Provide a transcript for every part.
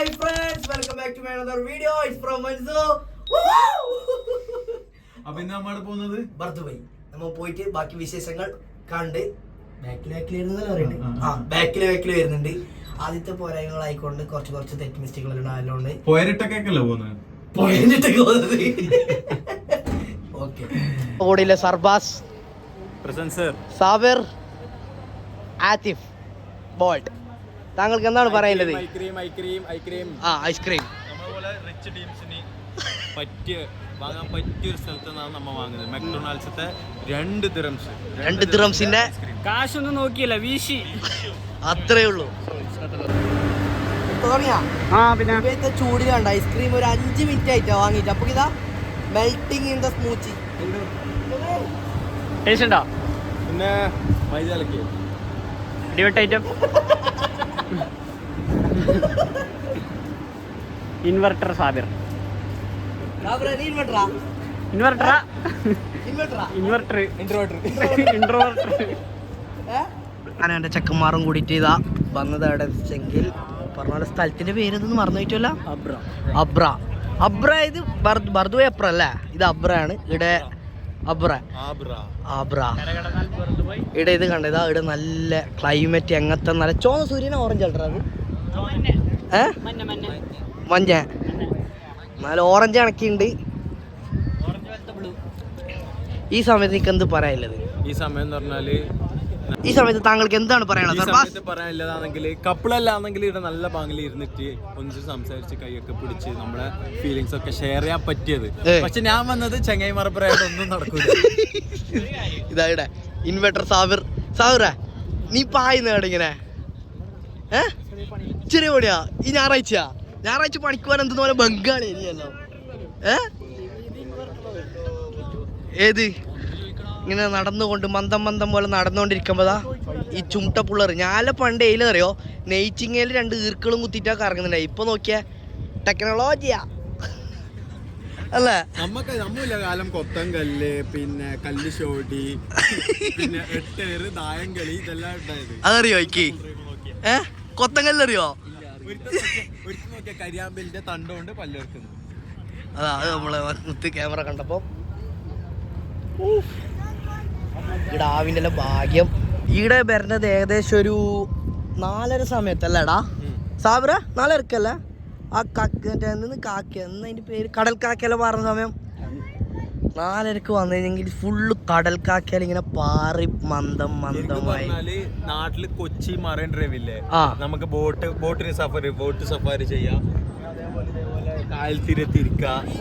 Hi friends welcome back to my another video it's from മൻസോ അപ്പൊ ഇന്ന് നമ്മൾ പോകുന്നത് ബർത്തുപോയി നമ്മൾ പോയിട്ട് ബാക്കി വിശേഷങ്ങൾ കണ്ട് ബാക്കിൽ ബാക്കിൽ വരുന്നല്ലോ പറയുന്നത് ആ. ബാക്കിൽ ബാക്കിൽ വരുന്നുണ്ട്. ആദ്യത്തെ പോരായ്മകളായിക്കൊണ്ട് കുറച്ച് കുറച്ച് തെറ്റ് മിസ്റ്റേക്കുകൾ ഉണ്ടായതുകൊണ്ട് പോയരിട്ടൊക്കെയല്ലേ പോകുന്നത്? പോയിട്ട് പോകുന്നത്. ഓക്കെ. ഓടിയിലെ സർബാസ്? പ്രസൻസർ സാബിർ ആതിഫ് ബോൾട്ട്. താങ്കൾക്ക് എന്താണ് പറയുന്നത് ഐക്രീം ആ ഐസ്ക്രീം പറ്റിയ വാങ്ങാൻ പറ്റിയ ഒരു വാങ്ങുന്നത്. മെക്ഡൊണാൾഡ്സത്തെ രണ്ട് ദിറംസ് രണ്ട് ദിറംസിന്റെ കാശൊന്നും നോക്കിയില്ല വീശി. അത്രേ ഉള്ളൂ. പിന്നെ? കണ്ട ഐസ്ക്രീം ഒരു അഞ്ച് മിനിറ്റ് ആയിട്ടാ വാങ്ങിട്ട് അപ്പൊ ഇതാ മെൽറ്റിംഗ് ഇൻ ദ സ്മൂച്ചി ടേസ്റ്റ് ഉണ്ടോ? പിന്നെ മൈദ ഇളക്കി ഡിവട്ട് ഐറ്റം ഇൻവെർട്ടർ സാബിർ ഇൻവെർട്ടർ ഇൻട്രോട്ടർ ഇൻട്രോവർട്ടർ ഞാൻ എന്റെ ചെക്കന്മാരും കൂടിയിട്ട് ഇതാ വന്നത് അവിടെ വെച്ചെങ്കിൽ. പറഞ്ഞ സ്ഥലത്തിന്റെ പേര് ഇതൊന്നും മറന്നു പറ്റുമല്ല അബ്ര അബ്ര അബ്ര ഇത് ബർദുവെ അബ്ര അല്ലേ? ഇത് അബ്രയാണ് ഇവിടെ അബ്ര ആബ്ര. ഇവിടെ ഇത് കണ്ടത് ഇവിടെ നല്ല ക്ലൈമറ്റ് എങ്ങനത്തെ നല്ല ചോന്ന സൂര്യനെ ഓറഞ്ച് അല്ലടാ അത് ഏ? മഞ്ഞ. നല്ല ഓറഞ്ച് കണക്കിണ്ട്. ഈ സമയത്ത് നിക്കെന്ത് എന്ത് പറയാനുള്ളത്? ഈ സമയം എന്ന് പറഞ്ഞാൽ ഈ സമയത്ത് താങ്കൾക്ക് എന്താണ് പറയാനുള്ളത് പറയാനില്ലതാണെങ്കിൽ കപ്പിളല്ലാന്നെങ്കിൽ ഇവിടെ നല്ല ബാങ്കിൽ ഇരുന്നിട്ട് ഒന്ന് സംസാരിച്ച് കൈയൊക്കെ പിടിച്ച് നമ്മളെ ഫീലിങ്സ് ഒക്കെ ഷെയർ ചെയ്യാൻ പറ്റിയത്. പക്ഷെ ഞാൻ വന്നത് ചെങ്ങായി മറപ്പറയായിട്ട് ഒന്നും നടക്കൂല. ഇതാ ഇവിടെ ഇൻവെർട്ടർ സാവിർ സാവിറ നീ പായുന്ന ഇങ്ങനെ? ഏ? ചെറിയ പണിയാ. ഈ ഞായറാഴ്ച ഞായറാഴ്ച പണിക്ക് പോകാൻ എന്തെന്ന് പോലെ ബംഗാളി ഇനിയല്ലോ ഏ? ഏത്? ഇങ്ങനെ നടന്നുകൊണ്ട് മന്ദം മന്ദം പോലെ നടന്നുകൊണ്ടിരിക്കുമ്പോഴാ ഈ ചുമട്ട പുള്ളറ്. ഞാനെ പണ്ട് എയിലറിയോ നെയ്ച്ചിങ്ങയിൽ രണ്ട് ഈർക്കളും കുത്തിയിട്ടാ കറങ്ങുന്നുണ്ടായി ഇപ്പൊ നോക്കിയ ടെക്നോളജിയാ. അല്ലേ? നമ്മക്ക് നമ്മില്ല കാലം കൊത്തങ്കല്ല് പിന്നെ കല്ല് ഷോടി പിന്നെ എട്ടേറ് ദായംകളി ഇതെല്ലാം ഉണ്ടായത് അതറിയോ എനിക്ക് ഏ? കൊത്തങ്കല്ലറിയോ കല്ലറിയോ കരിയാമ്പലിന്റെ തണ്ടുകൊണ്ട് പല്ലെടുക്കുന്നു അതാ അത് നമ്മളെ ക്യാമറ കണ്ടപ്പോ. ഇവിടെ ആവിന്റെ ഭാഗ്യം. ഈടെ വരുന്നത് ഏകദേശം ഒരു നാലര സമയത്തല്ലേടാ? സാബിറ നാലരക്കല്ലേ? ആ കാക്ക മറ്റേ നിന്ന് കാക്ക? എന്ന് അതിന്റെ പേര്? കടൽ കാക്കല പറഞ്ഞ സമയം? നാലരക്ക് വന്നു കഴിഞ്ഞെങ്കിൽ ഫുള്ള് കടൽ കാക്കല ഇങ്ങനെ പാറി മന്ദം മന്ദമായി. നാട്ടിൽ കൊച്ചി മറൈൻ ഡ്രൈവ് ഇല്ലേ? ആ. നമുക്ക് ബോട്ട് ബോട്ടിന് സഫാരി ബോട്ട് സഫാരി ചെയ്യാം.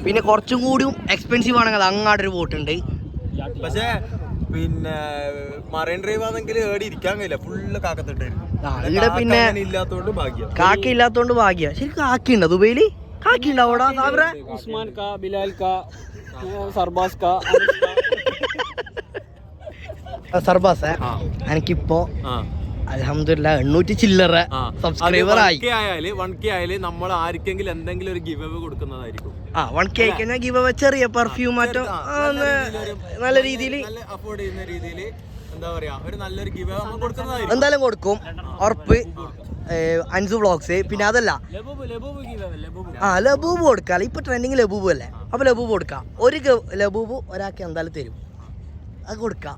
പിന്നെ കുറച്ചും കൂടിയും എക്സ്പെൻസീവ് ആണെങ്കിൽ അങ്ങാടൊരു ബോട്ടുണ്ട്. പക്ഷേ പിന്നെ മറൈൻ ഡ്രൈവ് ആണെങ്കിൽ ഏടി ഇരിക്കാൻ കഴിയില്ല. ഫുള്ള് കാക്കത്തിട്ടായിരുന്നു. പിന്നെ ഇല്ലാത്തോണ്ട് ഭാഗ്യം. കാക്ക ഇല്ലാത്തോണ്ട് ഭാഗ്യ. ശരിക്കും കാക്കി ഉണ്ടോ ദുബൈയിൽ കാക്കി ഉണ്ടാവോടാ ഉസ്മാൻ കാ ബിലാൽ കാ സർബാസ് കാ സർബാസ് എനിക്കിപ്പോ ആ. അലഹമില്ല എണ്ണൂറ്റി ചില്ലറ സബ്സ്ക്രൈബർ ആയി. 1K ആയാൽ വൺ കെ ആയാൽ നമ്മൾ ആർക്കെങ്കിലും എന്തെങ്കിലും ഒരു ഗിവ് കൊടുക്കുന്നതായിരിക്കും. ആ വൺ കെ കഴിഞ്ഞാൽ ഗിവ് ചെറിയ പെർഫ്യൂം മാറ്റോ നല്ല രീതിയിൽ നല്ല അഫോർഡ് ചെയ്യുന്ന രീതിയിൽ എന്താ പറയാ ഒരു നല്ലൊരു ഗിവ് നമ്മൾ കൊടുക്കുന്നതായിരിക്കും. എന്തായാലും കൊടുക്കും. ഉറപ്പ് അൻസു വ്ളോഗ്സ് പിന്നെ അതല്ല ആ ലബൂബ് കൊടുക്കാം. ഇപ്പൊ ട്രെൻഡിങ് ലബൂബ് അല്ലേ? അപ്പൊ ലബൂബ് കൊടുക്കാം. ഒരു ലബൂബ് ഒരാൾക്ക് എന്തായാലും തരും. അത് കൊടുക്കാം.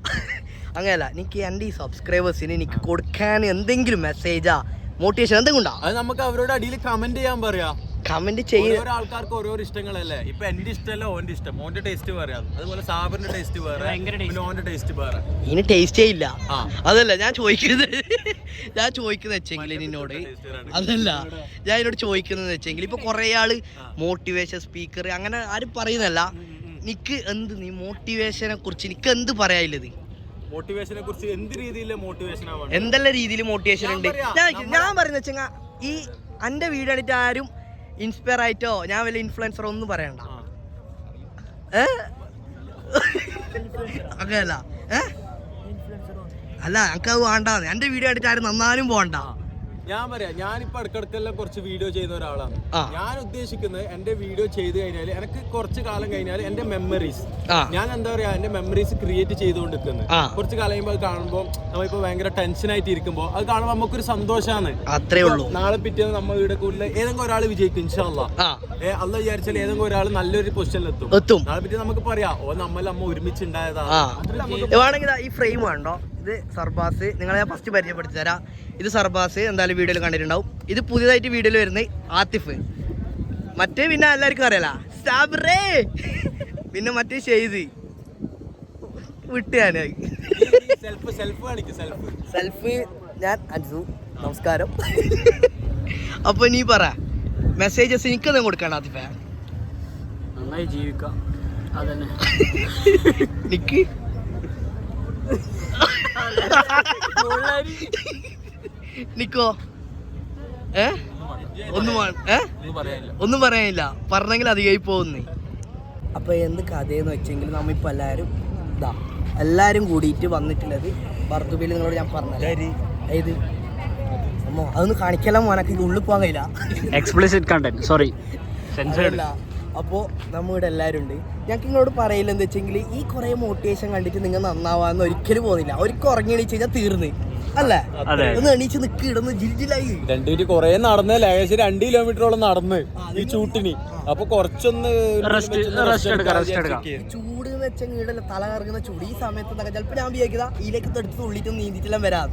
അങ്ങനെയല്ല എനിക്ക് എന്റെ ഈ സബ്സ്ക്രൈബേഴ്സിന് എനിക്ക് കൊടുക്കാൻ എന്തെങ്കിലും മെസ്സേജാ മോട്ടിവേഷൻ എന്തെങ്കിലും ഉണ്ടോ അത് നമുക്ക് അവരോട് അടിയിൽ കമന്റ് ചെയ്യാൻ പറയാ. കമന്റ് ചെയ്യുന്ന ഓരോ ആൾക്കാർക്ക് ഓരോ ഇഷ്ടങ്ങളല്ലേ? ഇപ്പൊ എന്റെ ഇഷ്ടമല്ല ഓന്റെ ഇഷ്ടം. ഓന്റെ ടേസ്റ്റ് പറയാം അതുപോലെ സാബറിന്റെ ടേസ്റ്റ് വേറെ. ഓന്റെ ടേസ്റ്റ് വേറെ. ഇനി ടേസ്റ്റേ ഇല്ല അതല്ല ഞാൻ ചോദിക്കുന്നത് ഞാൻ ചോദിക്കുന്നത് വെച്ചെങ്കിൽ നിന്നോട്. അതല്ല ഞാൻ എന്നോട് ചോദിക്കുന്നത് വെച്ചെങ്കിൽ ഇപ്പൊ കുറെ ആൾ മോട്ടിവേഷൻ സ്പീക്കർ അങ്ങനെ ആരും പറയുന്നല്ല നിക്ക് എന്ത് നീ മോട്ടിവേഷനെ കുറിച്ച് നിക്ക് എന്ത് പറയാനുള്ളത്? മോട്ടിവേഷനെ കുറിച്ച് എന്ത് രീതിയിലെ മോട്ടിവേഷൻ ആവാണ് എന്തെല്ലാം രീതിയിൽ മോട്ടിവേഷൻ ഉണ്ട്? ഞാൻ പറയുന്ന വെച്ചാൽ ഈ എന്റെ വീഡിയോ കണ്ടിട്ട് ആരും ഇൻസ്പയർ ആയിട്ടോ ഞാൻ വല്ല ഇൻഫ്ലുവൻസർ ഒന്നും പറയണ്ട. അങ്ങനല്ല അല്ല ഞങ്ങൾക്ക് അത് വേണ്ട എന്റെ വീഡിയോ കണ്ടിട്ട് ആരും നന്നാലും പോകണ്ട ഞാൻ പറയാം ഞാനിപ്പോ ഇടക്കിടക്കെല്ലാം കുറച്ച് വീഡിയോ ചെയ്യുന്ന ഒരാളാണ്. ഞാൻ ഉദ്ദേശിക്കുന്നത് എന്റെ വീഡിയോ ചെയ്ത് കഴിഞ്ഞാൽ എനിക്ക് കുറച്ച് കാലം കഴിഞ്ഞാൽ എന്റെ മെമ്മറീസ് ഞാൻ എന്താ പറയാ എന്റെ മെമ്മറീസ് ക്രിയേറ്റ് ചെയ്തുകൊണ്ടിരിക്കുന്നത്. കുറച്ച് കാലം കഴിയുമ്പോൾ അത് കാണുമ്പോൾ നമ്മളിപ്പോ ഭയങ്കര ടെൻഷൻ ആയിട്ട് ഇരിക്കുമ്പോൾ അത് കാണുമ്പോൾ നമുക്കൊരു സന്തോഷമാണ് അത്രേ ഉള്ളൂ. നാളെ പിറ്റേന്ന് നമ്മൾ വീട് കൂടുതൽ ഏതെങ്കിലും ഒരാൾ വിജയിക്കും ഇൻഷാല്ല അല്ല വിചാരിച്ചാൽ ഏതെങ്കിലും ഒരാൾ നല്ലൊരു പൊസിഷനിൽ എത്തും. നാളെ പിറ്റേ നമുക്ക് പറയാം ഓ നമ്മൾ അമ്മ ഒരുമിച്ചുണ്ടായതാ. ഉണ്ടായതാണ് ഈ ഫ്രെയിം ഇത് സർബാസ്. നിങ്ങളെ ഞാൻ ഫസ്റ്റ് പരിചയപ്പെടുത്തി തരാം ഇത് സർബാസ് എന്തായാലും വീഡിയോയിൽ കണ്ടിട്ടുണ്ടാവും. ഇത് പുതിയതായിട്ട് വീഡിയോയിൽ വരുന്നത് ആത്തിഫ്. മറ്റേ പിന്നെ എല്ലാവർക്കും അറിയാല സ്റ്റാബറേ പിന്നെ മറ്റേ ഷെയ്ത് വിട്ട് സെൽഫ് ഞാൻ അൻസു. നമസ്കാരം. അപ്പൊ നീ പറ മെസ്സേജസ് എനിക്ക് എനിക്കൊന്നും കൊടുക്കണ്ട ആത്തിഫ. നന്നായി ജീവിക്കാം. അതന്നെ. നിക്ക്. നിക്കോ? ഏ? ഒന്നും ഏ? ഒന്നും പറയാനില്ല. പറഞ്ഞെങ്കിൽ അധികമായി പോകുന്നേ. അപ്പൊ എന്ത് കഥയെന്ന് വെച്ചെങ്കിൽ നമ്മിപ്പോ എല്ലാരും ഇതാ എല്ലാരും കൂടിയിട്ട് വന്നിട്ടുള്ളത് ബർത്തുബിൽ നിങ്ങളോട് ഞാൻ പറഞ്ഞത് ഏത്? അമ്മോ അതൊന്ന് കാണിക്കലാം മോനക്ക് ഉള്ളിൽ പോകാൻ കഴിയില്ല. എക്സ്പ്ലിസിറ്റ് കണ്ടന്റ് സോറി അതല്ല അപ്പോ ഇവിടെ എല്ലാവരും ഉണ്ട്. ഞങ്ങൾക്ക് നിങ്ങളോട് പറയില്ല എന്താ വെച്ചെങ്കിൽ ഈ കുറെ മോട്ടിവേഷൻ കണ്ടിട്ട് നിങ്ങൾ നന്നാവാന്ന് ഒരിക്കലും പോകുന്നില്ല ഒരിക്കൽ ഉറങ്ങി എണീച്ച് കഴിഞ്ഞാൽ തീർന്ന്. അല്ലേ. ഒന്ന് എണീച്ച് നിക്ക് ഇടന്ന് ജിൽജിലായി. രണ്ടുപേര് കൊറേ നടന്ന് ലേശം രണ്ട് കിലോമീറ്ററോളം നടന്ന് ഈ ചൂട്ടിന്. അപ്പൊ കുറച്ചൊന്ന്. ചൂട് എന്ന് വെച്ചാൽ ഈടല്ല തല കറങ്ങുന്ന ചൂട്. ഈ സമയത്ത് എന്നൊക്കെ ചിലപ്പോ ഞാൻ വിചാരിക്കുന്ന ഇതിലേക്ക് തെടുത്ത് തുള്ളിട്ട് നീന്തിട്ടെല്ലാം വരാം.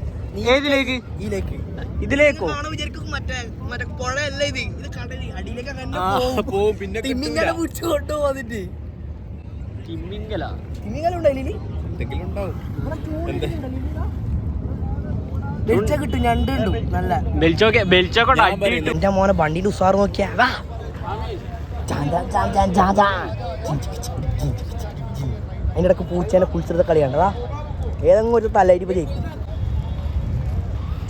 ഏതിലേക്ക്? ഇതിലേക്ക്. ഇതിലേക്കോ? കാണാൻ വിചാരിക്കും മറ്റേ മറ്റേ പുഴയല്ല ഇത്. ഇത് കടൽ അടിയിലേക്ക് അങ്ങനെ ആ, പോവും, പിന്നെ തിമ്മിങ്ങല വിളിച്ചു കൊണ്ടു വന്നിട്ട് തിമ്മിങ്ങല തിമ്മിങ്ങനെ ഉണ്ടല്ലേ എന്തെങ്കിലും ഉണ്ടാവും. വെളിച്ച കിട്ടും ഞണ്ട് കിട്ടും. നല്ല. ബെൽച്ചോക്കെ ബെൽച്ചോക്കെ എന്റെ മോനെ വണ്ടിന്റെ ഉസാറ് നോക്കിയാ. അതിന്റെ ഇടയ്ക്ക് പൂച്ചേനെ കുളിച്ചെടുത്ത കളി കണ്ടതാ ഏതെങ്കിലും ഒരു തലയിരിപ്പ് ജയിക്കും.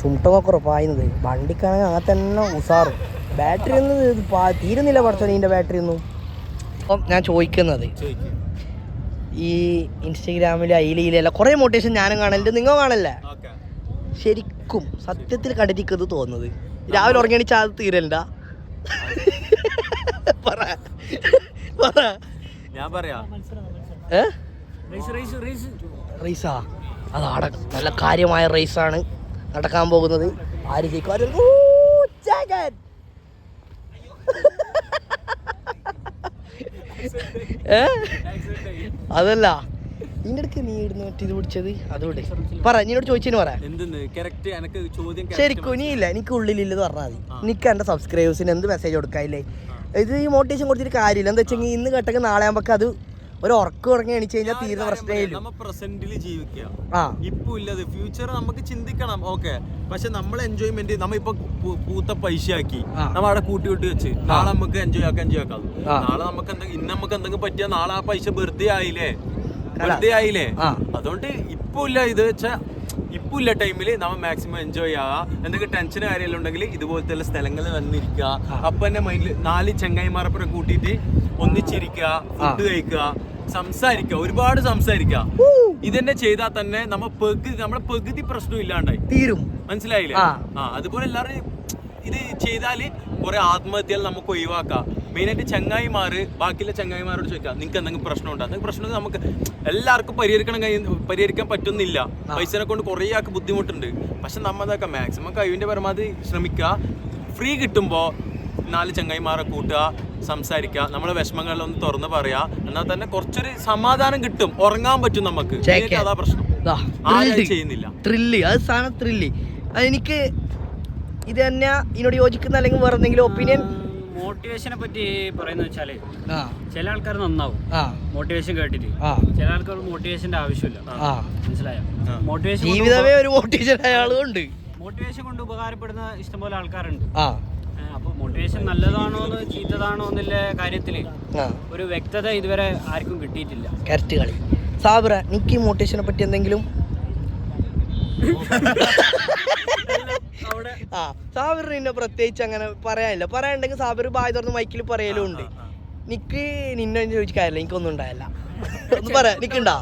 ചുമട്ടങ്ങൊക്കെ ഉറപ്പായിരുന്നത് വണ്ടിക്കാണെങ്കിൽ അങ്ങനെ തന്നെ ഉസാറ്. ബാറ്ററി ഒന്നും തീരുന്നില്ല പഠിച്ചോ ഇതിന്റെ ബാറ്ററി ഒന്നും. അപ്പം ഞാൻ ചോദിക്കുന്നത്. ചോദിക്ക്. ഈ ഇൻസ്റ്റഗ്രാമിൽ അയിലയിലല്ല കുറേ മോട്ടിവേഷൻ ഞാനും കാണലുണ്ട്. നിങ്ങൾ കാണല്ലേ ശരിക്കും സത്യത്തിൽ കണ്ടിരിക്കുന്നത് തോന്നുന്നത്. രാവിലെ ഉറങ്ങിയണിച്ച് അത് തീരല്ല പറ. ഞാൻ പറയാ. റേസാ അതാണ് നല്ല കാര്യമായ റേസാണ്. നടക്കാൻ പോകുന്നത് ആര് ജയിക്കും അതല്ല. നിന്റെ അടുക്ക് നീ ഇടുന്ന മറ്റേ ഇത് പിടിച്ചത്? അതുകൊണ്ട്. പറ നീനോട് ചോദിച്ചതിന് പറ. correct ശരിക്കും നീ ഇല്ല എനിക്ക് ഉള്ളിലില്ലെന്ന് പറഞ്ഞാൽ മതി. എനിക്ക് എന്റെ സബ്സ്ക്രൈബേഴ്സിന് എന്ത് മെസ്സേജ് കൊടുക്കാനില്ലേ ഇത് ഈ മോട്ടിവേഷൻ കൊടുത്തിട്ട് കാര്യമില്ല. എന്താ വെച്ചെങ്കിൽ ഇന്ന് കേട്ടെങ്കിൽ നാളെ ആകുമ്പോൾ അത് ഒരു ഉറക്കം ഉറങ്ങി എണീച്ച് കഴിഞ്ഞാൽ തീരുന്ന കാര്യം പ്രശ്നമേ ഇല്ല. ഇല്ലൂ പ്രസന്റിൽ ജീവിക്കുക ഇപ്പൊ ഇല്ലത് ഫ്യൂച്ചർ നമുക്ക് ചിന്തിക്കണം. ഓക്കെ പക്ഷെ നമ്മൾ എൻജോയ്മെന്റ് നമ്മ ഇപ്പൊ പൂത്ത പൈസയാക്കി ആക്കി അവിടെ കൂട്ടി കൂട്ടി വെച്ച്. നാളെ നമുക്ക് എൻജോയ് ആക്കാൻ എൻജോയ് ആക്കാം. നാളെ നമുക്ക് എന്തെങ്കിലും ഇന്ന് നമുക്ക് എന്തെങ്കിലും പറ്റിയാൽ നാളെ ആ പൈസ വെറുതെ ആയില്ലേ? വെറുതെ ആയില്ലേ? അതുകൊണ്ട് ഇപ്പൊ ഇല്ല ഇത് വെച്ചാ ഇപ്പൊ ഇല്ല ടൈമിൽ നമ്മൾ മാക്സിമം എൻജോയ് ചെയ്യുക എന്തെങ്കിലും ടെൻഷൻ കാര്യമെല്ലാം ഉണ്ടെങ്കിൽ ഇതുപോലത്തെ സ്ഥലങ്ങളിൽ വന്നിരിക്കുക. അപ്പൊ തന്നെ മൈൻഡിൽ നാല് ചെങ്ങായിമാരപ്പുറം കൂട്ടിയിട്ട് ഒന്നിച്ചിരിക്കുക ഫുഡ് കഴിക്കുക സംസാരിക്കുക ഒരുപാട് സംസാരിക്കുക. ഇതന്നെ ചെയ്താൽ തന്നെ നമ്മ പകുതി നമ്മുടെ പകുതി പ്രശ്നം ഇല്ലാണ്ടായി. തീരും. മനസ്സിലായില്ലേ? ആ. ആ അതുപോലെ എല്ലാവരും ഇത് ചെയ്താൽ കുറെ ആത്മഹത്യകൾ നമുക്ക് ഒഴിവാക്കാം. മെയിനായിട്ട് ചങ്ങായിമാർ ബാക്കിയുള്ള ചങ്ങായിമാരോട് ചോദിക്കാം നിങ്ങൾക്ക് എന്തെങ്കിലും പ്രശ്നം ഉണ്ടോ അതൊക്കെ പ്രശ്നം നമുക്ക് എല്ലാവർക്കും പരിഹരിക്കണം കഴിയും പരിഹരിക്കാൻ പറ്റുന്നില്ല. പൈസനെ കൊണ്ട് കുറേ ആൾക്ക് ബുദ്ധിമുട്ടുണ്ട്. പക്ഷെ നമ്മ അതൊക്കെ മാക്സിമം കഴിവിന്റെ പരമാവധി ശ്രമിക്കുക ഫ്രീ കിട്ടുമ്പോൾ നാല് ചങ്ങായിമാരെ കൂട്ടുക സംസാരിക്കുക നമ്മളെ വിഷമങ്ങളിലൊന്ന് തുറന്ന് പറയാ. എന്നാൽ തന്നെ കുറച്ചൊരു സമാധാനം കിട്ടും. ഉറങ്ങാൻ പറ്റും നമുക്ക്. അതാ പ്രശ്നം. ചെയ്യുന്നില്ല. ത്രില്ല് അത് സാധനം ത്രില്ല് എനിക്ക് ഇത് തന്നെ ഇതിനോട് യോജിക്കുന്ന അല്ലെങ്കിൽ വേറെ എന്തെങ്കിലും ഒപ്പീനിയൻ മോട്ടിവേഷനെ പറ്റി പറയുന്ന വെച്ചാൽ ചില ആൾക്കാർ നന്നാവും. ആ. മോട്ടിവേഷൻ കേട്ടിട്ട്. ചില ആൾക്കാർ മോട്ടിവേഷന്റെ ആവശ്യമില്ല. ആ. മനസ്സിലായോ? മോട്ടിവേഷൻ ജീവിതമേ ഒരു മോട്ടിവേഷൻ ആളുകളുണ്ട് മോട്ടിവേഷൻ കൊണ്ട് ഉപകാരപ്പെടുന്ന ഇഷ്ടംപോലെ ആൾക്കാരുണ്ട്. അപ്പൊ അപ്പോൾ മോട്ടിവേഷൻ നല്ലതാണോ എന്ന് ചീത്തതാണോ എന്നുള്ള കാര്യത്തിൽ ഒരു വ്യക്തത ഇതുവരെ ആർക്കും കിട്ടിയിട്ടില്ല. കറക്റ്റ് കളി. സാബിറ നിക്ക് മോട്ടിവേഷനെ പറ്റി എന്തെങ്കിലും? ആ സാബിറിന് നിന്നെ പ്രത്യേകിച്ച് അങ്ങനെ പറയാനില്ല. പറയാനുണ്ടെങ്കിൽ സാബിർ ബായ് തുറന്ന് മൈക്കിൽ പറയലും ഉണ്ട്. നിക്ക് നിന്നെ ചോദിക്കാറില്ല എനിക്കൊന്നും ഉണ്ടായില്ല. ഒന്ന് പറയാ നിക്കുണ്ടാ?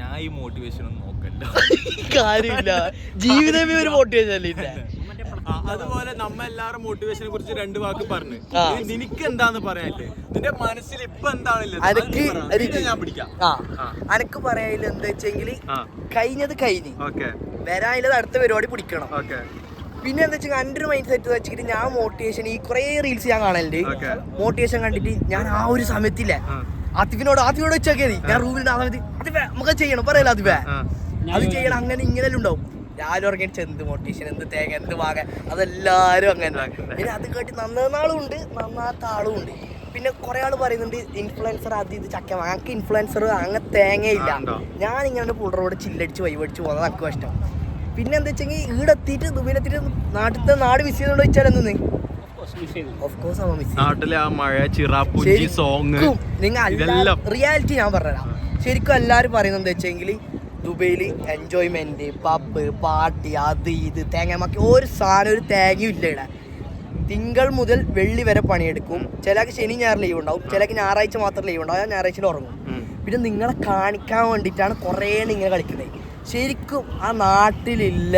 ഞാൻ ഈ മോട്ടിവേഷൻ ഒന്നും നോക്കല്ല കാര്യമില്ല. ജീവിതമേ ഒരു മോട്ടിവേഷൻ അല്ലേ ഇല്ല അതുപോലെ നമ്മ എല്ലാരും മോട്ടിവേഷനെ കുറിച്ച് രണ്ട് വാക്ക് പറഞ്ഞു. നിനക്ക് എന്താന്ന് പറയാല്ലേ നിന്റെ മനസ്സിൽ ഇപ്പൊ എന്താണല്ലോ? ഞാൻ പിടിക്കാം. അനക്ക് പറയാനില്ല എന്താ വെച്ചെങ്കിൽ കഴിഞ്ഞത് കഴിഞ്ഞ്. വരാനുള്ളത് അടുത്ത പരിപാടി പിടിക്കണം. ഓക്കെ. പിന്നെ എന്താ വെച്ചാൽ എന്റെ ഒരു മൈൻഡ് സെറ്റ് വെച്ചിട്ട് ഞാൻ മോട്ടിവേഷൻ ഈ കുറേ റീൽസ് ഞാൻ കാണലുണ്ട്. മോട്ടിവേഷൻ കണ്ടിട്ട് ഞാൻ ആ ഒരു സമയത്തില്ല. ആത്തിഫിനോട് ആത്തിഫിനോട് വെച്ചോക്കിയത് ഞാൻ റൂമിൽ ആ സമയത്ത് അതിവേ നമുക്ക് ചെയ്യണം പറയല്ലോ അതിവേ ആ. അത് ചെയ്യണം അങ്ങനെ ഇങ്ങനെ ഉണ്ടാവും. രാവിലെ ഉറങ്ങിയിട്ട് എന്ത് മോട്ടിവേഷൻ എന്ത് തേങ്ങ എന്ത് വാങ്ങ അതെല്ലാവരും അങ്ങനെ പിന്നെ അത് കേട്ട് നന്നാളും ഉണ്ട് നന്നാത്ത ആളും ഉണ്ട് പിന്നെ കുറെ ആൾ പറയുന്നുണ്ട് ഇൻഫ്ലുവൻസർ അത് ഇത് ചക്ക ഞങ്ങൾക്ക് ഇൻഫ്ലുവൻസർ അങ്ങനെ തേങ്ങയില്ല? ഞാൻ ഇങ്ങനെ പുള്ളറോട് ചില്ലടിച്ച് വൈവടിച്ച് പോകുന്നത് നമുക്ക് ഇഷ്ടം. പിന്നെ എന്താ വെച്ചെങ്കിൽ ഇവിടെ എത്തിയിട്ട് ദുബൈയിലെത്തിയിട്ട് നാട്ടിലത്തെ നാട് മിസ് ചെയ്തോണ്ട് വെച്ചാൽ എന്തെന്ന് ഓഫ് കോഴ്സ് നാട്ടിലെ ആ മഴ ചിറാപ്പുഞ്ചി സോങ് നിങ്ങൾ. റിയാലിറ്റി ഞാൻ പറഞ്ഞുതരാം ശരിക്കും എല്ലാവരും പറയുന്നത് എന്താ വെച്ചെങ്കിൽ ദുബൈയിൽ എൻജോയ്മെന്റ് പബ് പാർട്ടി അത് ഇത് തേങ്ങമാക്കി ഒരു സാധനം ഒരു തേങ്ങയും ഇല്ല ഇവിടെ തിങ്കൾ മുതൽ വെള്ളി വരെ പണിയെടുക്കും. ചിലക്ക് ശനി ഞായർ ലീവ് ഉണ്ടാവും. ചിലക്ക് ഞായറാഴ്ച മാത്രം ലീവ് ഉണ്ടാവും. ഞാൻ ഞായറാഴ്ച ഉറങ്ങും. പിന്നെ നിങ്ങളെ കാണിക്കാൻ വേണ്ടിയിട്ടാണ് കുറേ നിങ്ങൾ കളിക്കുന്നത് ശരിക്കും ആ നാട്ടിലില്ല.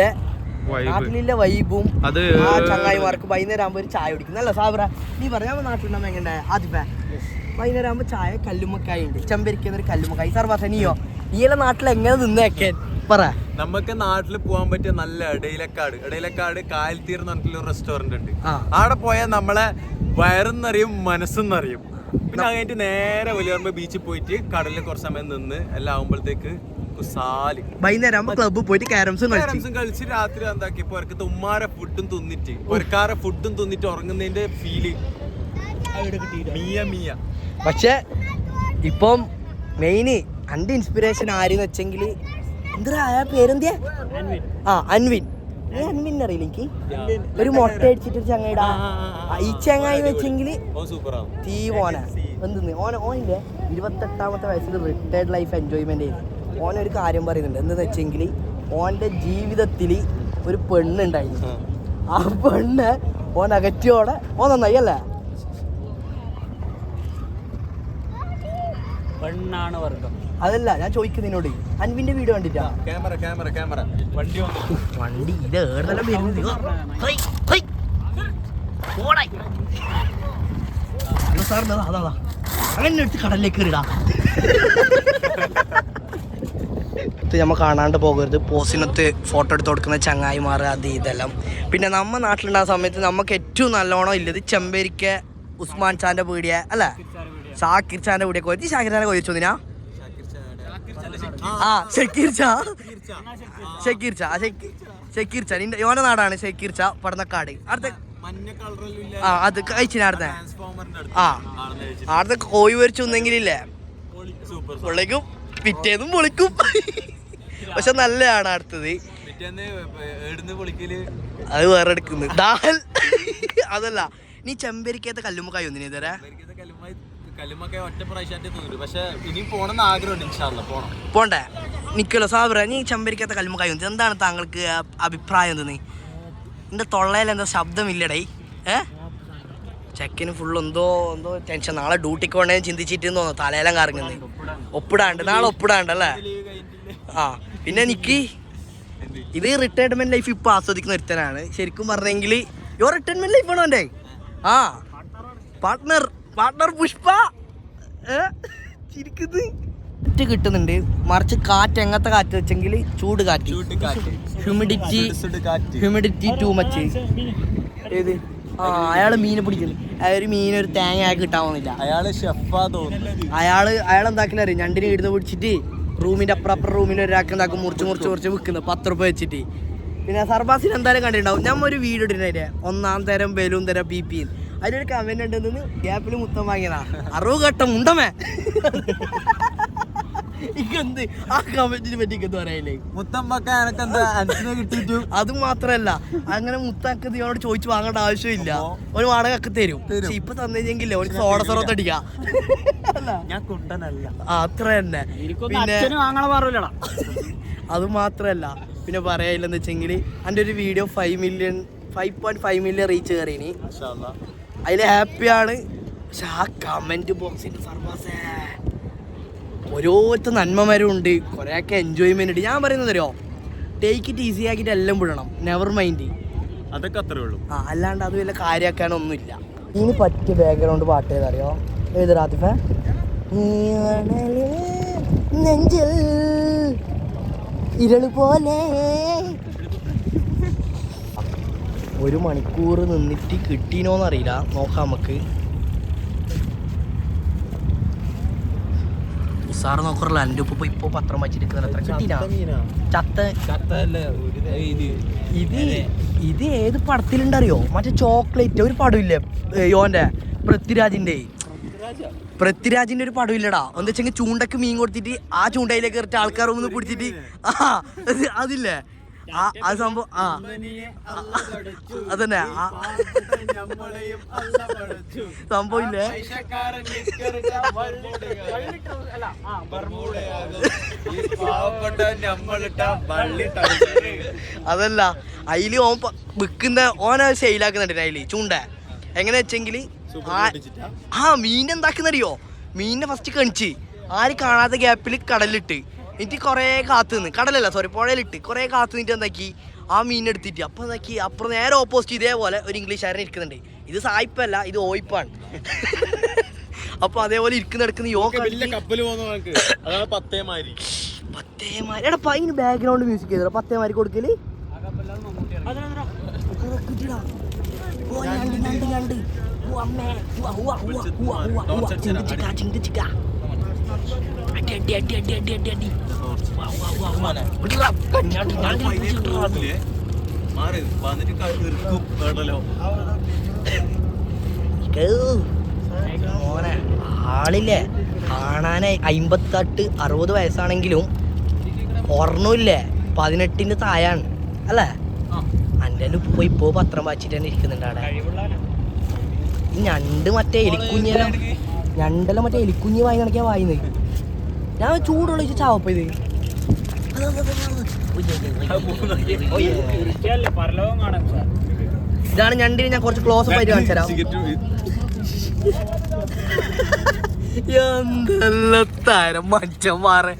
നാട്ടിലില്ല വൈബും. അത് ആ ചങ്ങായിമാർക്ക് വൈകുന്നേരം ആകുമ്പോൾ ഒരു ചായ കുടിക്കും. അല്ല സാബ്ര നീ പറയാ നാട്ടിലുണ്ടാകുമ്പോൾ എങ്ങനെ ആദ്യമേ വൈകുന്നേരം ആകുമ്പോൾ ചായ കല്ലുമ്മക്കായ ഉണ്ട്. ചെമ്പരിക്കുന്ന ഒരു കല്ലുമ്മക്കായി. സാർ പറഞ്ഞ നീയോ? നീല നാട്ടിൽ എങ്ങനെ നിന്നേക്കാൻ പറ. നമുക്ക് നാട്ടിൽ പോകാൻ പറ്റിയ നല്ല ഇടയിലക്കാട് ഇടയിലക്കാട് കാൽത്തീർ എന്ന് പറഞ്ഞിട്ടുള്ള റെസ്റ്റോറന്റ് ഉണ്ട്. അവിടെ പോയാൽ നമ്മളെ വയറും മനസ്സെന്നറിയും. മനസ്സും നിറയും പിന്നെ അത് കഴിഞ്ഞിട്ട് നേരെ വലിയ ബീച്ചിൽ പോയിട്ട് കടലിൽ കുറച്ച് സമയം നിന്ന് എല്ലാം ആകുമ്പോഴത്തേക്ക് കുസാലി. വൈകുന്നേരം ക്ലബ്ബ് ക്ലബ്ബിൽ പോയിട്ട് ക്യാരംസും കളിച്ചു. ക്യാരംസും കളിച്ച് രാത്രി എന്താക്കി? പൊരക്കത്ത് ഉമ്മാരെ ഫുഡും തിന്നിട്ട് പൊരക്കാരെ ഫുഡും തിന്നിട്ട് ഉറങ്ങുന്നതിന്റെ ഫീൽ മിയ മിയ. പക്ഷെ ഇപ്പം മെയിന് അന്റെ ഇൻസ്പിറേഷൻ ആരെന്ന് വെച്ചെങ്കിൽ എന്താ അയാൾ പേരെന്തിയാ? ആ അൻവിൻ. നീ അൻവിൻ അറിയില്ല എനിക്ക്. ഒരു മുട്ട അടിച്ചിട്ട് ഒരു ചങ്ങായിടാ. ഈ ചങ്ങായി വെച്ചെങ്കിൽ തീ മോന. എന്തെന്ന്? ഓന ഓനില്ലേ? ഇരുപത്തെട്ടാമത്തെ വയസ്സിൽ റിട്ടയർഡ് ലൈഫ് എൻജോയ്മെന്റ് ചെയ്തു ഓനൊരു കാര്യം പറയുന്നുണ്ട്. എന്താണെന്ന് വെച്ചെങ്കിൽ ഓന്റെ ജീവിതത്തിൽ ഒരു പെണ്ണുണ്ടായിരുന്നു. ആ. പെണ്ണ് ഓൻ അകറ്റിയോടെ ഓൻ നന്നായി അല്ലേ? പെണ്ണാണ് വർഗം. അതല്ല ഞാൻ ചോദിക്കുന്നതിനോട് അൻവിന്റെ വീഡിയോ കണ്ടിട്ടാ? Camera camera camera. വണ്ടി വന്നു. വണ്ടി ഇത് ഏടെല്ലാം വരുന്നത്? അതാ. അങ്ങനെ എടുത്ത് കടലിലേക്ക് കയറിടാ. ഇത് നമ്മൾ കാണാണ്ട് പോകരുത്. പോസിനത്ത് ഫോട്ടോ എടുത്ത് കൊടുക്കുന്ന ചങ്ങായിമാർ അത് ഇതെല്ലാം. പിന്നെ നമ്മ നാട്ടിലുണ്ടാകുന്ന സമയത്ത് നമുക്ക് ഏറ്റവും നല്ലോണം ഇല്ലത് ചെമ്പേരിക്ക ഉസ്മാൻ ചാന്റെ പീടിയ അല്ലേ? ഷാക്കിർ ചാന്റെ പീടിയ കൊതി ഷാക്കിർ ചാന്റെ കൊതിച്ചു എന്തിനാ ആ ഷക്കീർ ചാ. ഷക്കീർ ചാ ഷക്കീർ ചാ. നിന്റെ യോന നാടാണ് ഷക്കീർ ചാ പടന്നക്കാട്. അടുത്ത ആ അത് കഴിച്ചിനാർന്നെ ആ ആടുത്തെ കോഴി വരിച്ചു സൂപ്പർ പൊളിക്കും പിറ്റേന്നും പൊളിക്കും പക്ഷെ നല്ലതാണ് അടുത്തത്. അത് വേറെ എടുക്കുന്നു. ദാൽ. അതല്ല നീ ചെമ്പരിക്കാത്ത കല്ലുമ്മക്കായി ഒന്നിനെ തരാ പോണ്ടേ? നിക്കലോ സാബ്ര നീ ചെമ്പരിക്കാത്ത കല്ലുമ്മക്കായി ഒന്നി എന്താണ് താങ്കൾക്ക് അഭിപ്രായം എന്തെന്ന്? എന്റെ തൊള്ളയിൽ എന്താ ശബ്ദമില്ലടേ. ഏ? ചെക്കന് ഫുൾ എന്തോ എന്തോ ടെൻഷൻ നാളെ ഡ്യൂട്ടിക്ക് കൊണ്ടേ ചിന്തിച്ചിട്ട് തോന്നുന്നു തലയെല്ലാം കറങ്ങുന്നത് ഒപ്പിടാണ്ട് നാളെ ഒപ്പിടാണ്ട് അല്ലേ ആ പിന്നെ എനിക്ക് ഇത് റിട്ടയർമെന്റ് ലൈഫ് ഇപ്പൊ ആസ്വദിക്കുന്ന ഒരുത്തനാണ് ശരിക്കും പറഞ്ഞെങ്കിൽ യോ റിട്ടയർമെന്റ് ലൈഫ് ആണോ എന്റെ ആ പാർട്ട്ണർ പാർട്ട്ണർ പുഷ്പ? ചിരിക്കുന്നത് കാറ്റ് കിട്ടുന്നുണ്ട് മറിച്ച് കാറ്റ് എങ്ങനത്തെ കാറ്റ് വെച്ചെങ്കിൽ ചൂട് കാറ്റ് ഹ്യൂമിഡിറ്റി ഹ്യൂമിഡിറ്റി ടു മച്ച് ഏത് ആ അയാൾ മീനെ പിടിക്കുന്നു അയാൾ ഒരു മീൻ ഒരു തേങ്ങ ആക്കി കിട്ടാൻ പോകുന്നില്ല. അയാൾ ഷെഫാ തോന്നുന്നു. അയാൾ അയാൾ എന്താക്കില്ല അറിയാം? ഞണ്ടിനെ ഇടുന്ന് പിടിച്ചിട്ട് റൂമിന്റെ അപ്പുറം അപ്പുറം റൂമിൽ ഒരാൾക്ക് എന്താക്കും മുറിച്ച് മുറിച്ച് മുറിച്ച് വിൽക്കുന്നു. പത്ത് റുപ്യ വെച്ചിട്ട്. പിന്നെ സർബാസിന് എന്തായാലും കണ്ടിട്ടുണ്ടാവും. ഞാൻ ഒരു വീഡിയോ ഇടുന്നതിന്റെ ഒന്നാം തരം ബലൂൺ തരം പി പി അതിലൊരു കമന്റ് ഉണ്ടെന്ന് ഗ്യാപ്പിൽ മുത്തം വാങ്ങിയതാ. അറുപത് ഘട്ടം ഉണ്ടമേ ഇക്കെന്ത് ആ കമന്റിനെ പറ്റി എന്താ പറയല്ലേ മുത്തമ്മക്ക എനക്ക് എന്താ അൻസിനെ കിട്ടിയിട്ടു? അത് മാത്രല്ല അങ്ങനെ മുത്തക്ക് ഇവനോട് ചോദിച്ചു വാങ്ങേണ്ട ആവശ്യമില്ല. ഒരു വാടക ഒക്കെ തരും. പക്ഷെ ഇപ്പൊ തന്നെങ്കിലേ ഒരു സോഡ സോറത്ത് അടിക്കാം. ഞാൻ കുട്ടനല്ല. അത്ര തന്നെ. പിന്നെ അത് മാത്രല്ല. പിന്നെ പറയാനില്ലെന്ന് വെച്ചെങ്കിൽ എന്റെ ഒരു video five million five point five million reach കയറിയിനി അതിൽ ഹാപ്പിയാണ് പക്ഷെ ആ കമന്റ് ബോക്സിന്റെ സർവാസേ ഓരോരുത്തർ നന്മമാരും ഉണ്ട് കുറേയൊക്കെ എൻജോയ്മെന്റ് ഉണ്ട്. ഞാൻ പറയുന്നത് അറിയോ ടേക്ക് ഇറ്റ് ഈസി ആക്കിയിട്ട് എല്ലാം വിടണം. നെവർ മൈൻഡ് അതൊക്കെ അത്രേ ഉള്ളൂ. ആ അല്ലാണ്ട് അത് വലിയ കാര്യമാക്കാനൊന്നുമില്ല ഇനി പറ്റിയ ബാക്ക്ഗ്രൗണ്ട് പാട്ട് ഏതറിയോ? ഏത് റാത്തിഫ നെഞ്ചിൽ ഇരൾ പോലെ. ഒരു മണിക്കൂർ നിന്നിട്ട് കിട്ടീനോന്നറിയില്ല. നോക്കാം നമുക്ക്. ഉസാറ് നോക്കറില്ല. എന്റെ ഉപ്പ് ഇപ്പൊ പത്രം അത്ര ചത്ത ഇത് ഇത്. ഏത് പടത്തിലുണ്ടറിയോ? മറ്റേ ചോക്ലേറ്റ് ഒരു പടമില്ലേ യോന്റെ പൃഥ്വിരാജിന്റെ പൃഥ്വിരാജിന്റെ ഒരു പടമില്ലടാ എന്താ വെച്ചെങ്കിൽ ചൂണ്ടക്ക് മീൻ കൊടുത്തിട്ട് ആ ചൂണ്ടയിലേക്ക് എറിയിട്ട് ആൾക്കാർ ഒന്ന് പിടിച്ചിട്ട് ആ അത് അതില്ലേ? ആ ആ സംഭവം ആ. അതന്നെ ആ. സംഭവം ഇല്ലേ? അതല്ല അയിൽ ഓൻ വിൽക്കുന്ന ഓനെ ശൈലാക്കുന്നുണ്ട് അയിൽ ചൂണ്ട. എങ്ങനെ വെച്ചെങ്കിൽ ആ മീൻ എന്താക്കുന്നറിയോ മീനിനെ ഫസ്റ്റ് കണിച്ച്. ആര് കാണാത്ത ഗ്യാപ്പിൽ കടലിട്ട് എന്നിട്ട് കുറേ കാത്തു നിന്ന്. കടലല്ല സോറി പുഴയിലിട്ട് കുറേ കാത്തു നിന്നിട്ട് എന്താക്കി? ആ മീൻ എടുത്തിട്ട്. അപ്പൊ എന്താക്കി? അപ്പുറം നേരെ ഓപ്പോസിറ്റ് ഇതേപോലെ ഒരു ഇംഗ്ലീഷുകാരൻ ഇരിക്കുന്നുണ്ട്. ഇത് സായിപ്പല്ല ഇത് ഓയിപ്പാണ്. അപ്പൊ അതേപോലെ ഇരിക്കുന്ന എടുക്കുന്ന യോ വലിയ കപ്പൽ പോകുന്ന കണക്ക്. അതാണ് പത്തേമാരി. പത്തേമാരി. എടാ പൈന് ബാക്ക്ഗ്രൗണ്ട് മ്യൂസിക് ചെയ്തോ പത്തേമാരി കൊടുക്കൽ? കിട്ടിടാ. ഓ, ആളില്ലേ? കാണാനായി. അമ്പത്തെട്ട് അറുപത് വയസ്സാണെങ്കിലും ഓർമ്മയില്ലേ പതിനെട്ടിന് തായാണ് അല്ലേ? എന്റെ പോയി ഇപ്പോ പത്രം വായിച്ചിട്ട് തന്നെ ഇരിക്കുന്നുണ്ട് അവിടെ. ഞണ്ട് മറ്റേ എലിക്കുഞ്ഞെല്ലാം ഞണ്ടെല്ലാം മറ്റേ എലിക്കുഞ്ഞി വായി കണക്കിയാ വായിന്നത് ഞാൻ ചൂടുള്ള ചാവപ്പ ഇത്. അത് അത് അത് അത്. ഉയ്യ് ഉയ്യ് ഉയ്യ് ഉയ്യ്. പരലോകം കാണാൻ ഇതാണ് ഞണ്ടിന് ഞാൻ കുറച്ച് ക്ലോസ് അപ്പ് ആയിട്ട് കാണിച്ചു തരാം. എന്തെല്ലാം തരം മനുഷ്യന്മാരെ.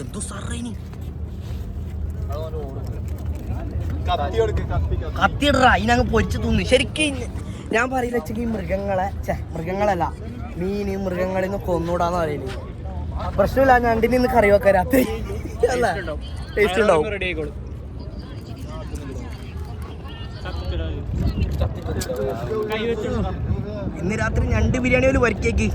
എന്തു സാറേനി കത്തിയിടറാ പൊരിച്ചു തിന്നു. ശരിക്കും ഞാൻ പറയില്ല മൃഗങ്ങളെ മൃഗങ്ങളല്ല. മീന് മൃഗങ്ങളിൽ നിന്ന് കൊന്നൂടാന്ന് പറയൽ. പ്രശ്നമില്ല ഞണ്ടിന് ഇന്ന് കറി വെക്കാൻ രാത്രി. അല്ല ടേസ്റ്റ് ഉണ്ടാവും. ഇന്ന് രാത്രി ഞണ്ട് ബിരിയാണി ഒരു വരിക്കേക്ക്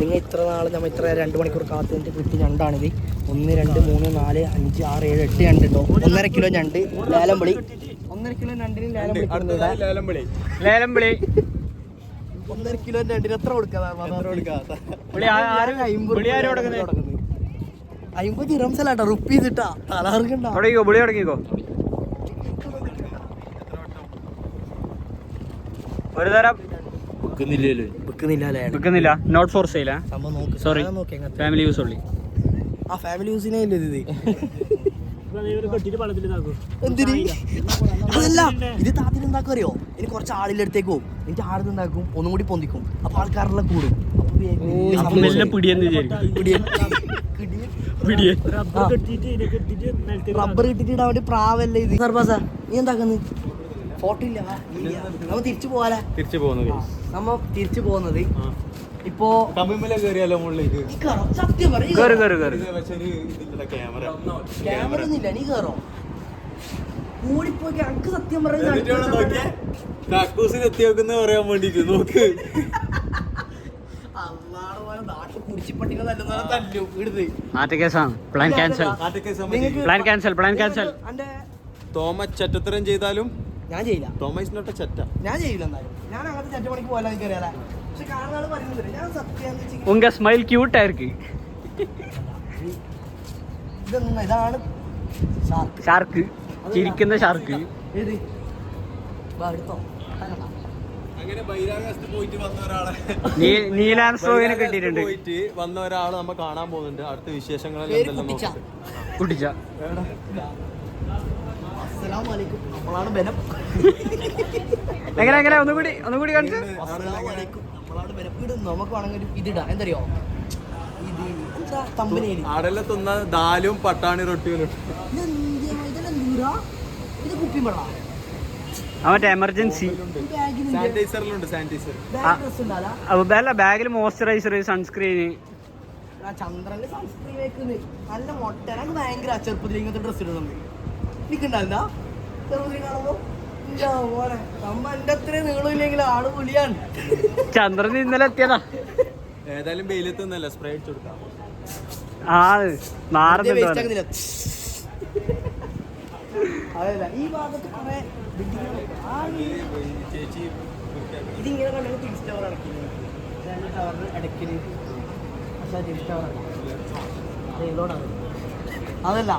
നിങ്ങൾ ഇത്ര നാൾ നമ്മൾ ഇത്ര രണ്ട് മണിക്കൂർ കാത്തു നിന്നിട്ട് കിട്ടി ഞണ്ടാണിത്. ഒന്ന് രണ്ട് മൂന്ന് നാല് അഞ്ച് ആറ് ഏഴ് എട്ട് ഞണ്ട് ഉണ്ടോ? ഒന്നര കിലോ ഞണ്ട് ലേലം വിളി. ഒന്നര കിലോ രണ്ടിനും ലേലം വിളി. ലേലം വിളി. ഒന്നര കിലോ രണ്ടിന് എത്ര കൊടുക്കാ? വിളി ആ- ആര് വിളി ആര് കൊടുക്കുന്നത് അമ്പത് ദിറംസലാട്ടോ റുപ്പീസ് ഇട്ടാ തലകർക്കണ്ട തുടങ്ങിക്കോ വിളി തുടങ്ങിക്കോ. ഒരു തരം വിൽക്കുന്നില്ല നോട്ട് ഫോർ സെയിൽ സോറി നോക്ക്. നോക്ക് ഫാമിലി യൂസ് ഉള്ളി ആ ഫാമിലി യൂസിനെ ഇല്ല ഇത്? എന്തിന്? അതല്ല ഇത് താത്തിന് എന്താക്കും അറിയോ? ഇനി കുറച്ച് ആളിന്റെ അടുത്തേക്ക് പോകും എനിക്ക് ആടുന്ന് നിന്നാക്കും ഒന്നും കൂടി പൊന്തിക്കും. അപ്പൊ ആൾക്കാരെല്ലാം കൂടും. റബ്ബർ കിട്ടിട്ട് ഇടാൻ വേണ്ടി പ്രാവല്ലേ ഇത്? സർബാസ നീ എന്താക്കുന്നു? ഫോട്ടോ ഇല്ല വാ, ഇല്ല. നമ്മ തിരിച്ചു പോവാലോ? തിരിച്ചു പോകുന്നത്. നമ്മ തിരിച്ചു പോകുന്നത്. ഇപ്പോ കമ്പിമല കേറിയാലോ മുകളിലേക്ക്? സത്യം പറ കേറി കേറി. കേറ് ക്യാമറ ക്യാമറ ഒന്നുമില്ല നീ കേറോ. സത്യം പറയാൻ വേണ്ടിട്ട് നോക്ക്. ചറ്റത്തരം ചെയ്താലും ഞാൻ ചെയ്യില്ല. തോമസ് ചെറ്റ. നോട്ട് ചറ്റ ഞാൻ ചെയ്യില്ല എന്നാലും. ഞാൻ അങ്ങനത്തെ ചറ്റ പണിക്ക് പോകാൻ എനിക്കറിയാലേ ഉങ്ക സ്മൈൽ ക്യൂട്ടായിരിക്ക് ഇതാണ് ഷാർക്ക് ചിരിക്കുന്ന ഷാർക്ക് കിട്ടിയിട്ടുണ്ട്. പോയിട്ട് വന്ന ഒരാൾ നമ്മ കാണാൻ പോകുന്നുണ്ട്. അടുത്ത വിശേഷങ്ങളെല്ലാം എങ്ങനെ എങ്ങനെ? ഒന്നുകൂടി ഒന്നുകൂടി കാണിച്ചു. അലൈക്കും നമ്മളാണ് നമുക്ക് വേണമെങ്കിൽ ഒരു ഇതിടാം എന്തറിയോ? ഇത് എന്താ തമ്പനേൽ? അടല തിന്ന ദാലും പട്ടാണി റൊട്ടിയും ഇത് കുപ്പി വെള്ളം? ആ എമർജൻസി ബാഗിൽ സാനിറ്റൈസറിലുണ്ട് സാനിറ്റൈസർ. അല്ല ബാഗിൽ മോയ്സ്ചറൈസർ സൺസ്ക്രീന്. ആ ചന്ദ്രന്റെ സൺസ്ക്രീൻ വെക്കുന്നത് നല്ല മൊട്ടനക്ക് ഭയങ്കര ചെറുപ്പത്തിൽ ഇങ്ങനത്തെ ഡ്രസ് ഇടുന്നുണ്ട്. എനിക്കുണ്ടായിരുന്നാ ചെറുപ്പത്തിൽ കാണുമ്പോ? ചന്ദ്രൻ ഇന്നലെ എത്തിയതാ. ഏതായാലും വെയിലത്തുന്നല്ല സ്പ്രേ അടിച്ചു കൊടുക്കാം. ആ ഈ ഭാഗത്ത് കുറെ ബിൽഡിങ്ങുകളൊക്കെ ആ ഈ- ചേച്ചി ഇതിങ്ങനെ കണ്ടെങ്കിൽ തിരിച്ച് ടവർ അടക്കില്ല ടവറിന് ഇടയ്ക്കിൽ. പക്ഷേ തിരിച്ച് ടവർ അതല്ല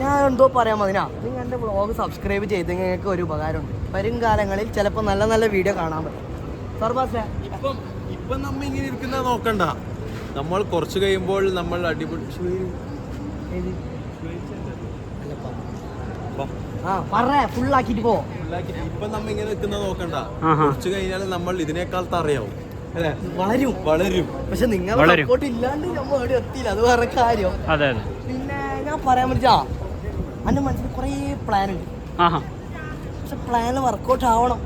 ഞാൻ എന്തോ പറയാൻ മതിനാ നിങ്ങൾ എന്റെ വ്ളോഗ് സബ്സ്ക്രൈബ് ചെയ്ത് നിങ്ങൾക്ക് ഒരു ഉപകാരമുണ്ട്. വരും കാലങ്ങളിൽ ചിലപ്പോൾ നല്ല നല്ല വീഡിയോ കാണാൻ പറ്റും. സർബാസേ. ഇപ്പം ഇപ്പം നമ്മ ഇങ്ങനെ ഇരിക്കുന്ന നോക്കണ്ട. നമ്മൾ കുറച്ച് കഴിയുമ്പോൾ നമ്മൾ അടിപൊളി ആ പറ പോ. ഇപ്പൊ നമ്മ ഇങ്ങനെ നിൽക്കുന്ന നോക്കണ്ട. കുറച്ച് കഴിഞ്ഞാൽ നമ്മൾ ഇതിനേക്കാൾ തറയാവും അല്ലേ? വളരും. വളരും. പക്ഷെ നിങ്ങൾ വളരും. സപ്പോർട്ട് ഇല്ലാണ്ട് നമ്മൾ എവിടെ എത്തിയില്ല. അത് വേറെ കാര്യം. പിന്നെ ഞാൻ പറയാൻ പറ്റാ എന്റെ മനസ്സിൽ കുറേ പ്ലാൻ ഉണ്ട്. ആഹാ. പക്ഷെ പ്ലാൻ വർക്കൗട്ട് ആവണം.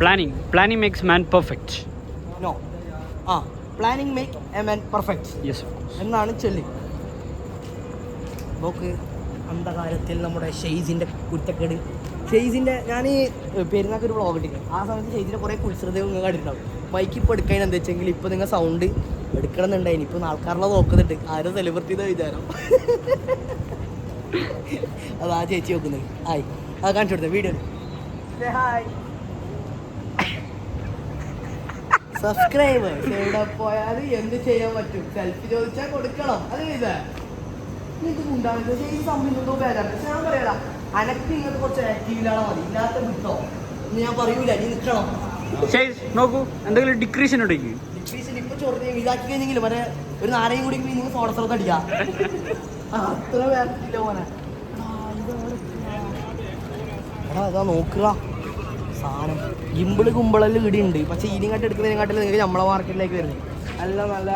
Planning planning makes man perfect no ah planning make a man perfect yes എന്നാണ് ചൊല്ലി. നോക്ക് അന്ധകാരത്തിൽ നമ്മുടെ ഷെയ്സിന്റെ കുറ്റക്കേട് ഷെയ്സിന്റെ ഞാൻ ഈ പെരുന്നാൾക്ക് ഒരു വ്ളോഗ് ഇട്ടിരുന്നു ആ സമയത്ത് ഷെയ്സിന്റെ കുറേ കുത്സൃതയും നിങ്ങൾ കണ്ടിട്ടുണ്ടാവും. മൈക്ക് ഇപ്പോൾ എടുക്കാൻ എന്താ വെച്ചെങ്കിൽ ഇപ്പോൾ നിങ്ങൾ സൗണ്ട് എടുക്കണമെന്നുണ്ടായിന് ഇനിയിപ്പോൾ ആൾക്കാരെല്ലാം നോക്കുന്നുണ്ട്. ആരും സെലിബ്രിറ്റി എന്ന് വിചാരം. അത് ആ ചേച്ചി നോക്കുന്നത്. ആയി. അത് കാണിച്ചു കൊടുത്തത് വീഡിയോ ഹായ് സബ്സ്ക്രൈബേഴ്സ് എവിടെ പോയാലും എന്ത് ചെയ്യാൻ പറ്റും? സെൽഫി ചോദിച്ചാൽ കൊടുക്കണം. അത് ചെയ്തേ നിങ്ങൾക്ക് ഉണ്ടാവില്ല. പക്ഷേ ഈ സമയം എന്തോ ബേജാറ് പക്ഷെ ഞാൻ പറയടാ അനക്ക് നിങ്ങൾക്ക് കുറച്ച് ആക്റ്റീവിലാണ് മതി. ഇല്ലാത്ത വിട്ടോ. ഞാൻ പറയൂല. നീ നിൽക്കണം. നോക്കൂ. എന്തെങ്കിലും ഡിക്രീഷൻ ഉണ്ടെങ്കിൽ. ഇപ്പൊ ചൊറിഞ്ഞ ഇതാക്കി കഴിഞ്ഞെങ്കിലും മറ്റേ ഒരു നാരയും കൂടി നിങ്ങൾ സോഡ സ്ഥലത്ത് അടിക്കാം. അത്ര മോനെ. എടാ അതാ നോക്കുക. സാധനം. ഗിമ്പിൾ കുമ്പിളെല്ലാം ഇടിയുണ്ട്. ഉണ്ട് പക്ഷെ ഇതിനെക്കാട്ട് എടുക്കുന്നതിനെക്കാട്ടിൽ നിങ്ങൾക്ക് നമ്മളെ മാർക്കറ്റിലേക്ക് വരുന്നത് നല്ല നല്ല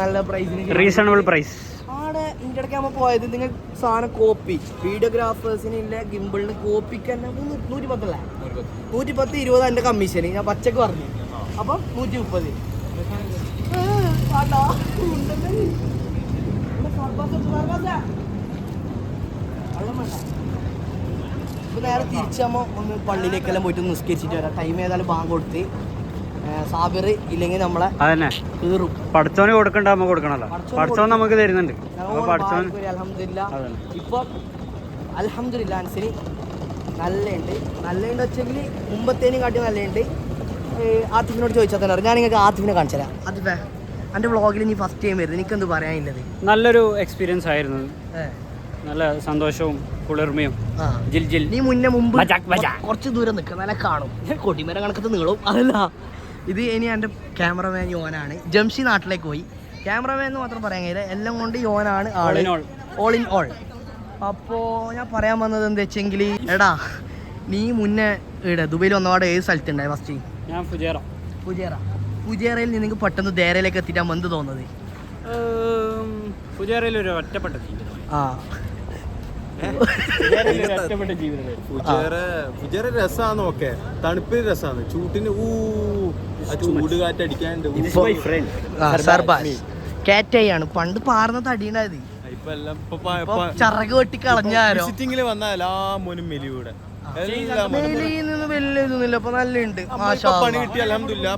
നല്ല പ്രൈസിന് റീസണബിൾ പ്രൈസ് ആടെ ഇതിന്റെ ഇടയ്ക്ക് നമ്മൾ പോയത് നിങ്ങൾ സാധനം കോപ്പി വീഡിയോഗ്രാഫേഴ്സിന് ഇല്ല ഗിമ്പിളിന് കോപ്പിക്ക് തന്നെ നൂറ്റി പത്തല്ലേ നൂറ്റി പത്ത് ഇരുപത് എന്റെ കമ്മീഷൻ ഞാൻ പച്ചക്ക് പറഞ്ഞു. അപ്പം നൂറ്റി മുപ്പത് നേരെ തിരിച്ചാകുമ്പോൾ ഒന്ന് പള്ളിയിലേക്കെല്ലാം പോയിട്ട് നിസ്കരിച്ചിട്ട് വരാം ടൈം ഏതായാലും ബാങ്ക് കൊടുത്ത് സാബിർ ഇല്ലെങ്കിൽ നമ്മളെ അതന്നെ കീറും പഠിച്ചോന് കൊടുക്കണ്ട നമ്മൾ കൊടുക്കണല്ലോ പഠിച്ചവൻ നമുക്ക് തരുന്നുണ്ട് അപ്പൊ പഠിച്ചോൻ അലഹമില്ല ഇപ്പൊ അലഹമില്ല അനുസരി നല്ലുണ്ട് നല്ലുണ്ട് വെച്ചെങ്കിൽ മുമ്പത്തേനും കാട്ടി നല്ലുണ്ട് ആത്തിഫിനോട് ചോദിച്ചാൽ തന്നെ ഞാൻ നിങ്ങൾക്ക് ആത്തിഫിനെ കാണിച്ചു തരാം. ആത്തിഫേ എന്റെ വ്ളോഗിൽ നീ ഫസ്റ്റ് ടൈം വരുന്നത്. എനിക്കെന്ത് പറയാനുള്ളത് നല്ലൊരു എക്സ്പീരിയൻസ് ആയിരുന്നു. നല്ല സന്തോഷവും കുളിർമയും. ജിൽ ജിൽ. നീ മുന്നേ മുമ്പ് കുറച്ച് ദൂരം നിൽക്കുക നല്ല കാണും. കൊടിമര കണക്കത്ത് നീളും. അതല്ല. ഇത് ഇനി എന്റെ ക്യാമറമാൻ യോനാണ്. ജംഷി നാട്ടിലേക്ക് പോയി. ക്യാമറമാൻ എന്ന് മാത്രം പറയാൻ കഴിയില്ല. എല്ലാം കൊണ്ട് യോനാണ് ആൾ. ഓൾ ഇൻ ഓൾ അപ്പോൾ ഞാൻ പറയാൻ വന്നത് എന്താ വെച്ചെങ്കിൽ എടാ നീ മുന്നേ ഇവിടെ ദുബൈയിൽ വന്നപാട് ഏത് സ്ഥലത്തുണ്ടായി ഫസ്റ്റ് ഞാൻ ഫുജേറ. പുജേറ പുജേറയിൽ നിന്ന് പെട്ടെന്ന് ദേരയിലേക്ക് എത്തിയിട്ടാകുമ്പോൾ എന്ത് തോന്നുന്നത്? ഫുജേറയിൽ ഒരു ഒറ്റപ്പെട്ട ജീവിതം. ആ. ാണ് ഫുജേറെ ഫുജേറെ രസാന്ന് ഓക്കെ തണുപ്പിന് ചൂട്ടിന് ഊ ആ ചൂട് കാറ്റടിക്കാണ്ട്. ആ, കാറ്റയാണ് പണ്ട് പാർന്ന തടിയുണ്ടായത്. ഇപ്പൊ എല്ലാം ചിറക് വെട്ടി കളഞ്ഞാരോ വിസിറ്റിങ്ങിൽ വന്ന എല്ലാ മോനും മെലിയൂടെ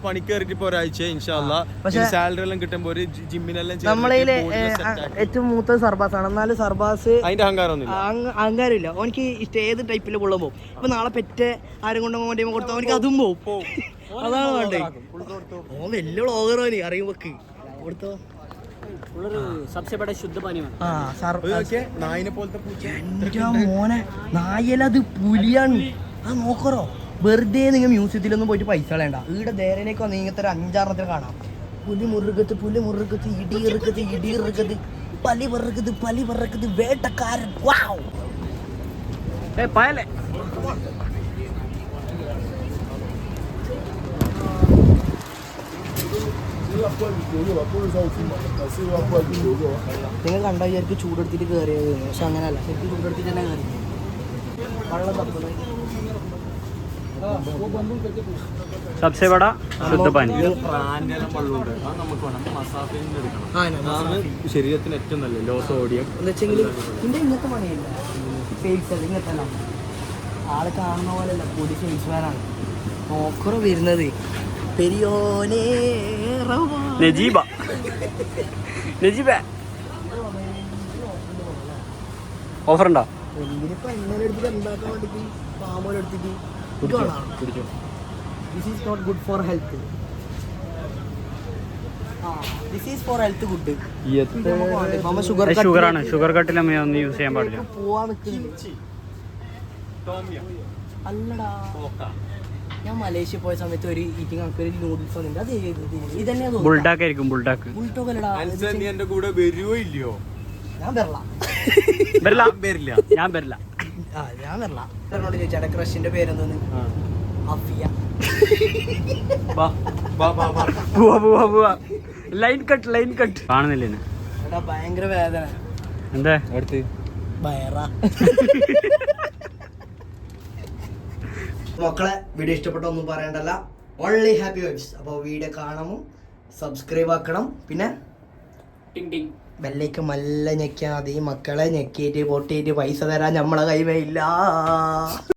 പണി കയറിട്ട് ഇപ്പൊ ഒരാഴ്ച ഇൻഷാല്ല സാലറി എല്ലാം കിട്ടുമ്പോ ഒരു ജിമ്മിനെല്ലാം നമ്മളതിൽ. ഏറ്റവും മൂത്ത സർബാസ് ആണ് എന്നാലും സർബാസ് അതിന്റെ അഹങ്കാരം ഒന്നുമില്ല അഹങ്ക- അഹങ്കാരമില്ല. അവനിക്ക് ഇഷ്ടം ഏത് ടൈപ്പിൽ കൊള്ളാൻ പോകും ഇപ്പൊ നാളെ പെറ്റ ആരും കൊണ്ടോ കൊണ്ടേ കൊടുത്താൽ അവനക്ക് അതും പോകും അതാണ് വേണ്ടത്. ഓൻ വലിയ വ്ളോഗറോനി അറിയുമ്പോക്ക്. കൊടുത്തോ. മോനെ നായലത് പുലിയാണ്. ആ നോക്കറോ. വെറുതെ നിങ്ങൾ മ്യൂസിയത്തിലൊന്നും പോയിട്ട് പൈസ കളയണ്ട. ഇവിടെ ദേരനേക്ക് വന്ന് ഇങ്ങനത്തെ ഒരു അഞ്ചാറത്തിൽ കാണാം. പുലി മുറുകത്ത് പുലി മുറുകത്ത് ഇടി ഇറുക്കത്ത് ഇടി ഇറുക്കത്ത്. പലി പറക്കത്ത് പലി പറക്കത്ത് വേട്ടക്കാരൻ. വാവ് ഏ പായലേ. നിങ്ങൾ കണ്ട വിചാരിക്കും ചൂടെടുത്തിട്ട് കയറിയത് പക്ഷെ അങ്ങനെയല്ല ശരിക്കും ചൂടെടുത്തിട്ട് തന്നെ കയറി വെള്ളം തപ്പുന്നത് सबसे बड़ा शुद्ध पानी ബ്രാൻഡെല്ലാം വെള്ളമുണ്ട് അത് നമുക്ക് വേണം മസാഫയിൽ നിന്ന് എടുക്കണം ആ ഞാൻ അതാണ് ശരീരത്തിന് ഏറ്റവും നല്ലത് ലോ സോഡിയം എന്താ വെച്ചെങ്കിൽ ഇതിന്റെ ഇങ്ങനത്തെ പണിയില്ല സെയിൽസ് അല്ല ഇങ്ങനത്തെ അല്ല ആള് കാണുന്ന പോലെയല്ല കൂടി സെയിൽസ്മാനാണ് നോക്കറ വരുന്നത് പെരിയോനേ റവാ. നജീബ. നജീബ. ഓഫർ ഉണ്ടോ this is not good for health this is for health good mama sugar ആണ്. ഷുഗർ കട്ടിൽ നമ്മ ഒന്നും യൂസ് ചെയ്യാൻ പാടില്ല. ഞാൻ മലേഷ്യ പോയ സമയത്ത് ഒരു ഈറ്റിംഗ് ഒരു നൂഡിൽസ് വന്നിട്ട് അത് ബുൾഡാക്ക് ആയിരിക്കും ബുൾഡാക്ക് അല്ലടാ. എന്റെ കൂടെ വരുവോ ഇല്ലയോ? ഞാൻ വരല വരില്ല. ഞാൻ വരില്ല. ഞാൻ വരില്ല. ആ ഞാൻ വരല എന്നോട് ക്രഷിന്റെ പേരെന്തോന്ന്? Afiya. Line cut line cut കാണുന്നില്ല. ഭയങ്കര വേദന. എന്താ? അടുത്ത്. വയറ. മക്കളെ വീഡിയോ ഇഷ്ടപ്പെട്ടോ ഒന്നും പറയണ്ടല്ല. ഓൺലി ഹാപ്പി വൈബ്സ് അപ്പോൾ വീഡിയോ കാണണം സബ്സ്ക്രൈബ് ആക്കണം. പിന്നെ വെള്ളയ്ക്ക് മല്ല ഞെക്കാതെ മക്കളെ ഞെക്കിയിട്ട് പൊട്ടിയിട്ട് പൈസ തരാൻ നമ്മളെ കൈവയില്ല